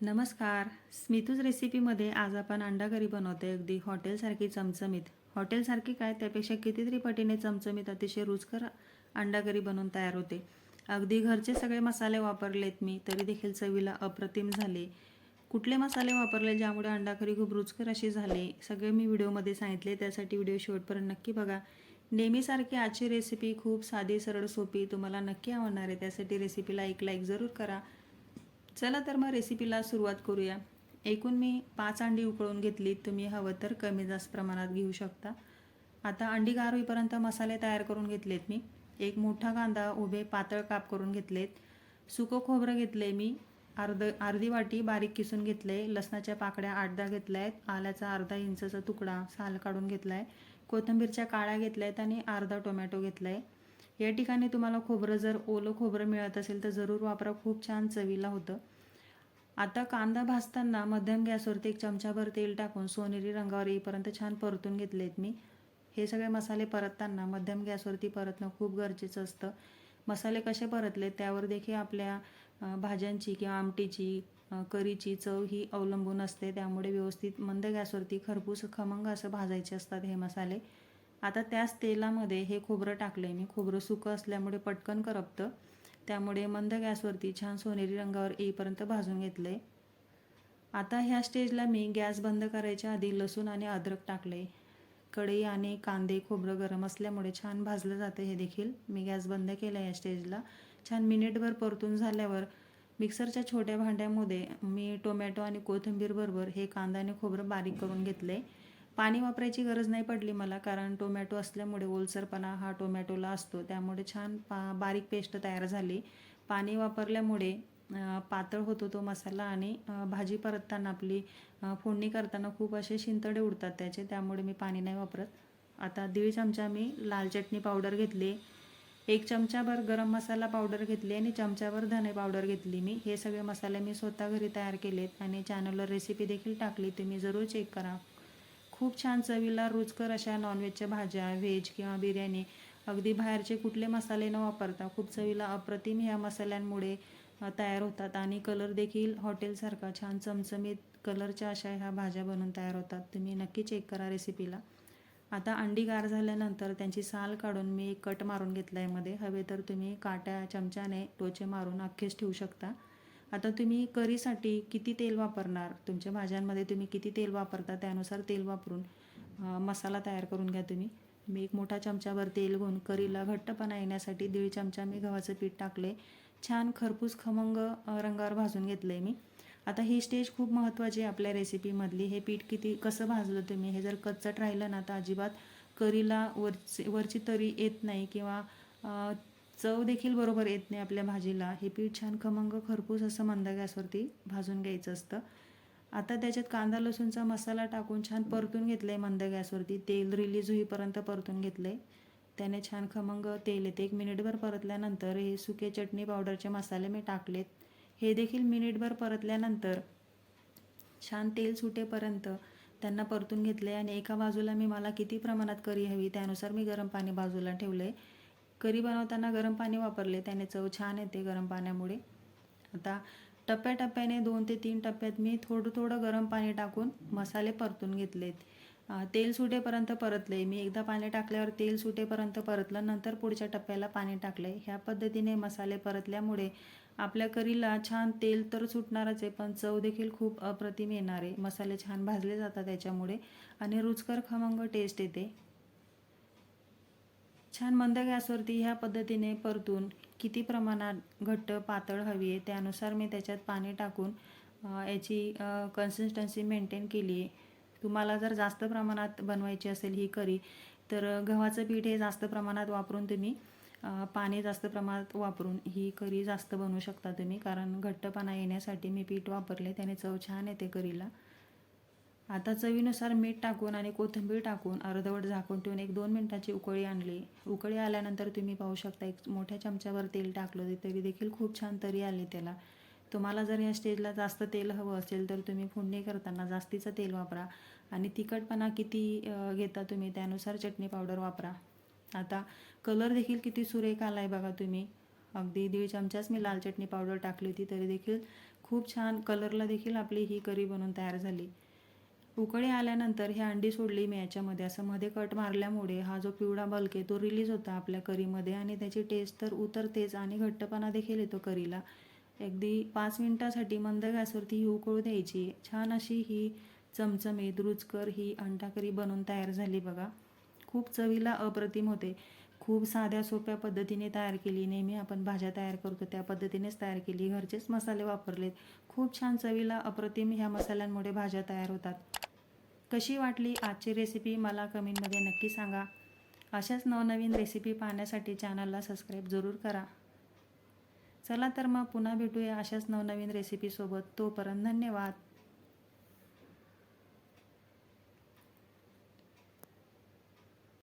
नमस्कार. स्मितूज रेसिपीमध्ये आज आपण अंडा करी बनवते अगदी हॉटेलसारखी चमचमीत. हॉटेलसारखी काय? त्यापेक्षा कितीतरी पटीने चमचमीत अतिशय रुचकर अंडा करी बनवून तयार होते. अगदी घरचे सगळे मसाले वापरलेत मी तरी देखील चवीला अप्रतिम झाले. कुठले मसाले वापरले ज्यामुळे अंडा करी खूप रुचकर अशी झाली? सगळे मी व्हिडिओमध्ये सांगितले त्यासाठी व्हिडिओ शेवटपर्यंत नक्की बघा. नेहमीसारखी आजची रेसिपी खूप साधी सरळ सोपी तुम्हाला नक्की आवडणार आहे. त्यासाठी रेसिपीला एक लाईक जरूर करा. चला तर मग रेसिपीला सुरुवात करूया. एकूण मी पाच अंडी उकळून घेतली. तुम्ही हवं तर कमी जास्त प्रमाणात घेऊ शकता. आता अंडी गार होईपर्यंत मसाले तयार करून घेतलेत मी. एक मोठा कांदा उभे पातळ काप करून घेतलेत. सुकं खोबरं घेतले मी. अर्ध अर्धी वाटी बारीक किसून घेतले लसणाच्या पाकड्या आठ दहा घेतल्या आहेत आल्याचा अर्धा इंचचा तुकडा साल काढून घेतला आहे कोथिंबीरच्या काळ्या घेतल्या आहेत आणि अर्धा टोमॅटो घेतला आहे या ठिकाणी तुम्हाला खोबरं जर ओलं खोबरं मिळत असेल तर जरूर वापरा. खूप छान चवीला होतं. आता कांदा भाजताना मध्यम गॅसवरती एक चमचाभर तेल टाकून सोनेरी रंगावर येईपर्यंत छान परतून घेतलेत मी. हे सगळे मसाले परतताना मध्यम गॅसवरती परतणं खूप गरजेचं असतं. मसाले कसे परतले त्यावर देखील आपल्या भाज्यांची किंवा आमटीची करीची चव ही अवलंबून असते. त्यामुळे व्यवस्थित मंद गॅसवरती खरपूस खमंग असं भाजायचे असतात हे मसाले. आता त्याच तेलामध्ये हे खोबरं टाकलं आहे मी. खोबरं सुकं असल्यामुळे पटकन करपतं. त्यामुळे मंद गॅसवरती छान सोनेरी रंगावर येईपर्यंत भाजून घेतलं आहे आता ह्या स्टेजला मी गॅस बंद करायच्या आधी लसूण आणि अद्रक टाकले कढई आणि कांदे खोबरं गरम असल्यामुळे छान भाजलं जातं हे देखील. मी गॅस बंद केला या स्टेजला. छान मिनिटभर परतून झाल्यावर मिक्सरच्या छोट्या भांड्यामध्ये मी टोमॅटो आणि कोथिंबीर बरोबर हे कांदा आणि खोबरं बारीक करून घेतले पाणी वापरायची गरज नाही पडली मला कारण टोमॅटो असल्यामुळे ओलसरपणा हा टोमॅटोला असतो. त्यामुळे छान पा बारीक पेस्ट तयार झाली. पाणी वापरल्यामुळे पातळ होतो तो मसाला आणि भाजी परतताना आपली फोडणी करताना खूप असे शिंतडे उडतात त्याचे त्यामुळे मी पाणी नाही वापरत. आता दीड चमचा मी लाल चटणी पावडर घेतली एक चमचाभर गरम मसाला पावडर घेतली आणि चमचाभर धने पावडर घेतली मी. हे सगळे मसाले मी स्वतः घरी तयार केलेत आणि चॅनलवर रेसिपी देखील टाकली तुम्ही जरूर चेक करा. खूप छान चवीला रुचकर अशा नॉनव्हेजच्या भाज्या व्हेज किंवा बिर्याणी अगदी बाहेरचे कुठले मसाले न वापरता खूप चवीला अप्रतिम ह्या मसाल्यांमुळे तयार होतात आणि कलर देखील हॉटेलसारखा छान चमचमीत कलरच्या अशा ह्या भाज्या बनून तयार होतात. तुम्ही नक्की चेक करा रेसिपीला आता अंडी गार झाल्यानंतर त्यांची साल काढून मी एक कट मारून घेतला आहे मध्ये. हवे तर तुम्ही काट्या चमच्याने टोचे मारून अख्खेच ठेवू शकता. आता तुम्ही करीसाठी किती तेल वापरणार? तुमच्या भाज्यांमध्ये तुम्ही किती तेल वापरता? त्यानुसार तेल वापरून मसाला तयार करून घ्या तुम्ही. मी एक मोठा चमचाभर तेल घेऊन करीला घट्टपणा येण्यासाठी दीड चमचा मी गव्हाचं पीठ टाकले छान खरपूस खमंग रंगावर भाजून घेतलं आहे मी. आता ही स्टेज खूप महत्त्वाची आहे आपल्या रेसिपीमधली हे पीठ किती कसं भाजलं तुम्ही? हे जर कच्चट राहिलं ना तर अजिबात करीला वरची वरची तरी येत नाही किंवा चव देखील बरोबर येत नाही आपल्या भाजीला. हे पीठ छान खमंग खरपूस असं मंद गॅसवरती भाजून घ्यायचं असतं. आता त्याच्यात कांदा लसूणचा मसाला टाकून छान परतून घेतलं आहे मंद गॅसवरती. तेल रिलीज होईपर्यंत परतून घेतलं आहे त्याने छान खमंग तेल येते. एक मिनिटभर परतल्यानंतर हे सुके चटणी पावडरचे मसाले मी टाकलेत. हे देखील मिनिटभर परतल्यानंतर छान तेल सुटेपर्यंत त्यांना परतून घेतलं आहे आणि एका बाजूला मी मला किती प्रमाणात करी हवी त्यानुसार मी गरम पाणी बाजूला ठेवलं आहे करी बनवताना गरम पाणी वापरले. त्याने चव छान येते गरम पाण्यामुळे. आता टप्प्याटप्प्याने दोन ते तीन टप्प्यात मी थोडं थोडं गरम पाणी टाकून मसाले परतून घेतलेत. तेल सुटेपर्यंत परतले मी एकदा पाणी टाकल्यावर तेल सुटेपर्यंत परतलं. नंतर पुढच्या टप्प्याला पाणी टाकले ह्या पद्धतीने मसाले परतल्यामुळे आपल्या करीला छान तेल तर सुटणारच आहे पण चव देखील खूप अप्रतिम येणार आहे. मसाले छान भाजले जातात त्याच्यामुळे आणि रुचकर खमंग टेस्ट येते. छान मंद गॅसवरती ह्या पद्धतीने परतून किती प्रमाणात घट्ट पातळ हवी आहे त्यानुसार मी त्याच्यात पाणी टाकून याची कन्सिस्टन्सी मेंटेन केली आहे. तुम्हाला जर जास्त प्रमाणात बनवायची असेल ही करी तर गव्हाचं पीठ हे जास्त प्रमाणात वापरून तुम्ही पाणी जास्त प्रमाणात वापरून ही करी जास्त बनवू शकता तुम्ही कारण घट्टपणा येण्यासाठी मी पीठ वापरले त्याने चव छान येते करीला. आता चवीनुसार मीठ टाकून आणि कोथिंबीर टाकून अर्धवट झाकून ठेवून एक दोन मिनिटाची उकळी आणली. उकळी आल्यानंतर तुम्ही पाहू शकता एक मोठ्या चमच्यावर तेल टाकलं ते तरी देखील खूप छान तरी आली त्याला. तुम्हाला जर या स्टेजला जास्त तेल हवं असेल तर तुम्ही फोडणी करताना जास्तीचं तेल वापरा आणि तिखटपणा किती घेता तुम्ही त्यानुसार चटणी पावडर वापरा. आता कलर देखील किती सुरेख आला आहे बघा तुम्ही. अगदी दीड चमचाच मी लाल चटणी पावडर टाकली होती तरी देखील खूप छान कलरला देखील आपली ही करी बनून तयार झाली. उकळी आल्यानंतर ही अंडी सोडली मी याच्यामध्ये. असं मध्ये कट मारल्यामुळे हा जो पिवळा बल्क आहे तो रिलीज होता आपल्या करीमध्ये आणि त्याची टेस्ट तर उतरतेच आणि घट्टपणा देखील येतो करीला. अगदी पाच मिनटासाठी मंद गॅसवरती ही उकळू द्यायची. छान अशी ही चमचमीत रुचकर ही अंडा करी बनून तयार झाली बघा. खूप चवीला अप्रतिम होते. खूप साध्या सोप्या पद्धतीने तयार केली. नेहमी आपण भाज्या तयार करतो त्या पद्धतीनेच तयार केली. घरचेच मसाले वापरलेत. खूप छान चवीला अप्रतिम ह्या मसाल्यांमुळे भाज्या तयार होतात. कशी वाटली आजची रेसिपी मला कमेंटमध्ये नक्की सांगा. अशाच नवनवीन रेसिपी पाहण्यासाठी चॅनलला सबस्क्राईब जरूर करा. चला तर मग पुन्हा भेटूया अशाच नवनवीन रेसिपीसोबत तोपर्यंत धन्यवाद.